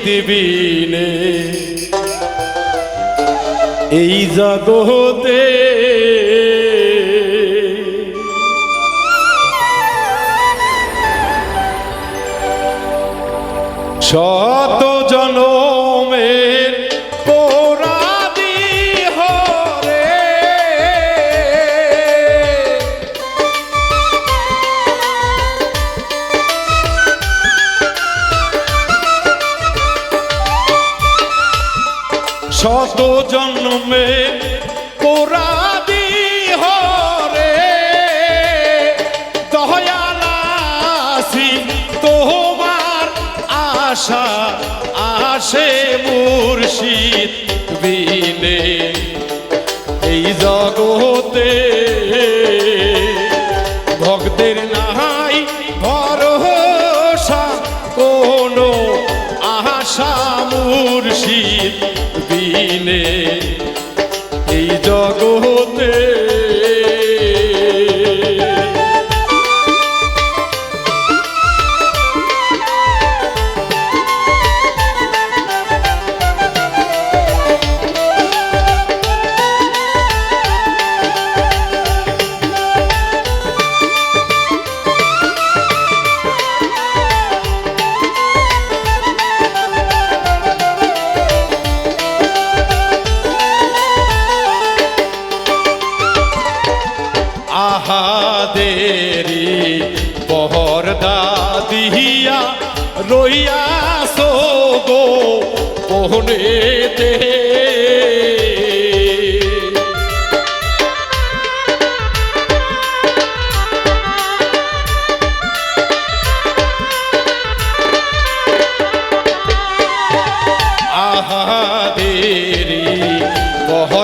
মুর্শিদ নে এই জগতে শত জনমের শত জন্মে পোরাদি হরে দয়ালাসি তোমার আশা আসে মুর্শিদ বিনে। জগতে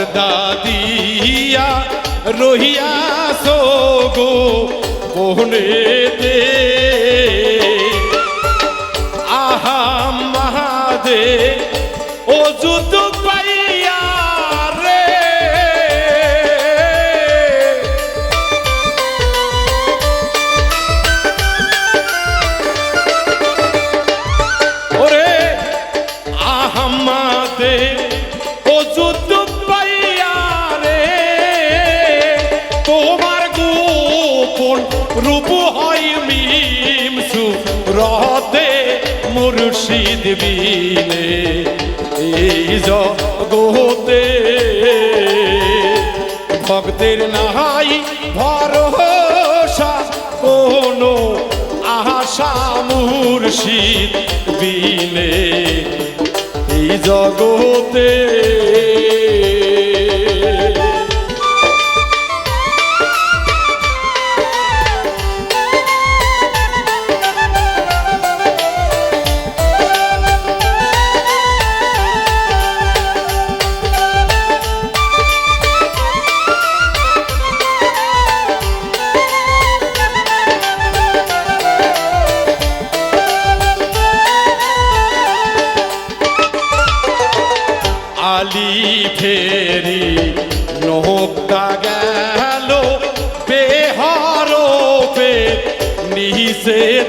পহরদা দিয়া রহিয়া সো গো কোহনেতে মুর্শিদ বিনে এই জগতে ভক্তের নাহাই ভরসা কোনো আশা মুর্শিদ বিনে এই জগতে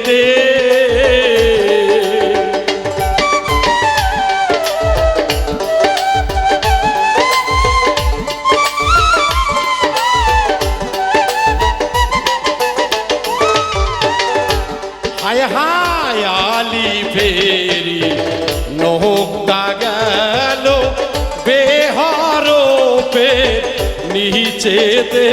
নিষেতে হায় হায় আলি ফেরি নহকা গেল বেহার পে নিচেতে।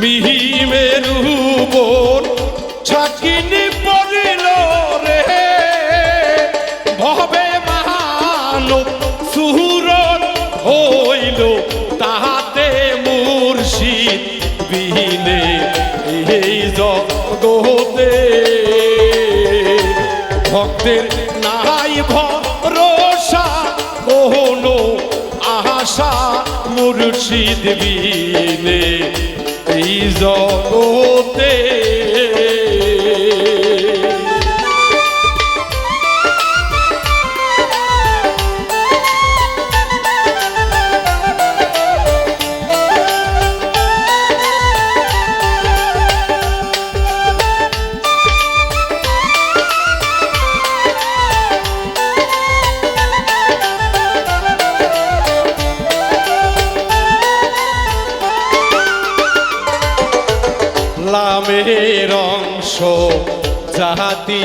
মিহি জগতে ভক্তের নাই ভরসা কোনো আশা মুর্শিদ বিনে। এই জগতে চাঁদের অংশ। জাতি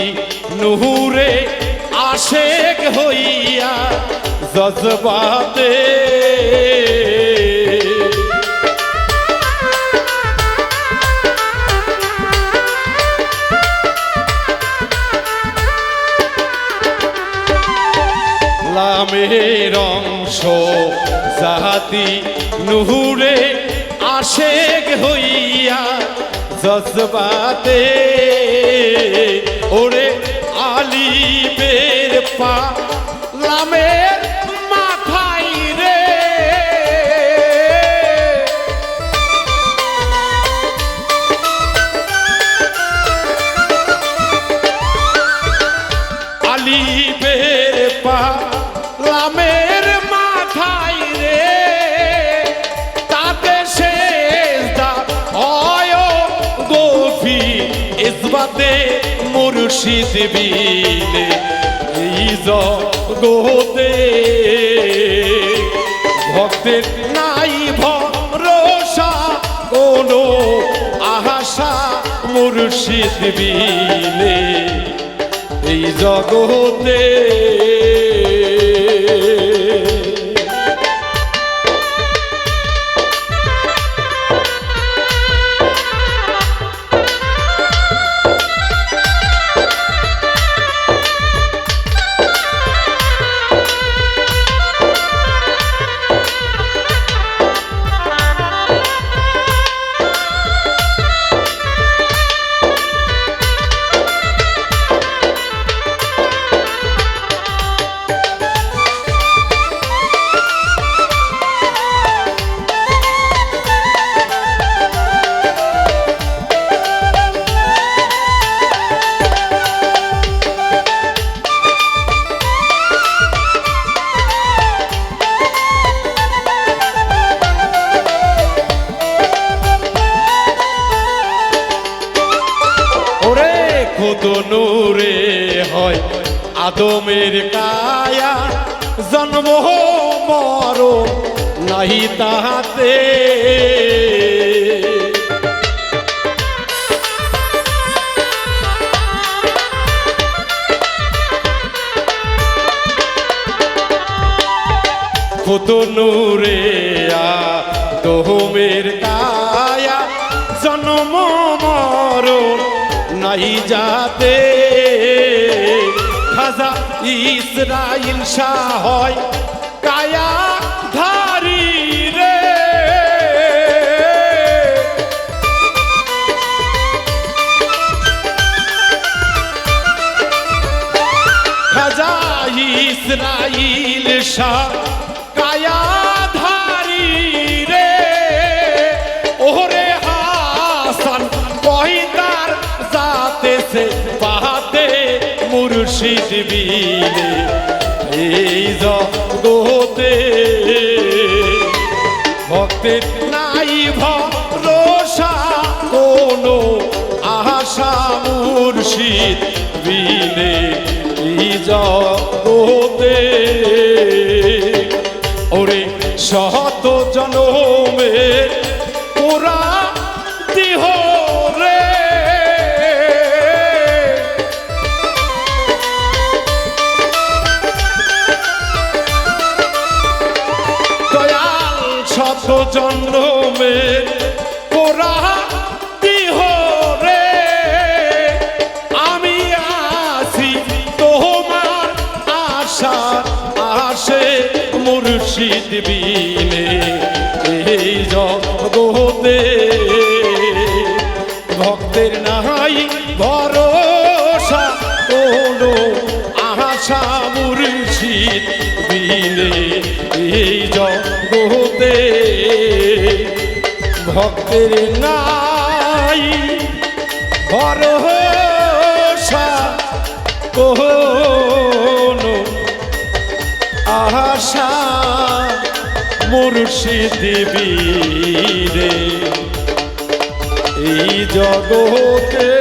নুহুরে আশেক হইয়া জজবাতে। লামের অংশ। জাতি নুহুরে আশেক হইয়া জজবাতে ওরে আলিবের ইসবাতে মুর্শিদ বিনে এই জগতে ভক্তের নাই ভরসা কোনো আশা মুর্শিদ বিনে। এই জগতে খুদ নূরে হয়। আদমের কায়া জন্ম মর নাহি তাহাতে। কত নূরে কায়া নাই যাতে। খাজা ইসরাইল শাহ হয় কায়া ধারি রে। খাজা ইসরাইল শাহ মুর্শিদ বিনে এই জগতে ভক্তের নাই ভরসা, কোনো আশা মুর্শিদ বিনে এই জগতে ওরে শত জনমে শত জন্মে ওরা দেহ রে। আমি আসি তোমার আশা আসে এই জগতে ভক্তের নাই ভক্তের নাই। ভরসা কোনো আশা মুর্শিদ বীরে এই জগতে